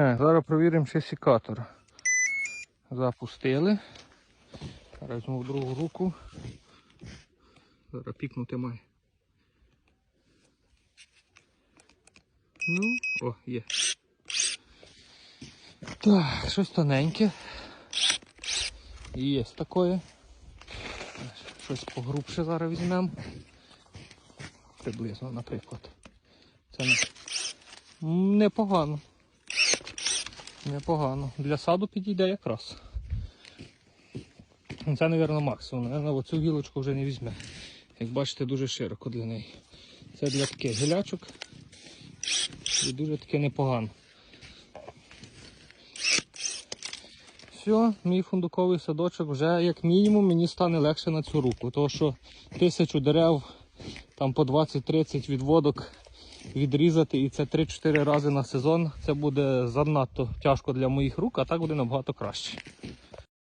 Е, Зараз провіримо ще сікатор. Запустили. Візьму в другу руку. Зараз пікнути має. Ну, о, є. Так, щось тоненьке. Є таке. Щось погрубше зараз візьмемо. Приблизно, наприклад. Це не... Непогано. Непогано. Для саду підійде якраз. Це, мабуть, максимум. Наверно, оцю гілочку вже не візьме. Як бачите, дуже широко для неї. Це для таких гілячок. І дуже таке непогано. Все, мій фундуковий садочок вже як мінімум мені стане легше на цю руку. Тому що тисячу дерев, там по 20-30 відводок відрізати і це 3-4 рази на сезон. Це буде занадто тяжко для моїх рук, а так буде набагато краще.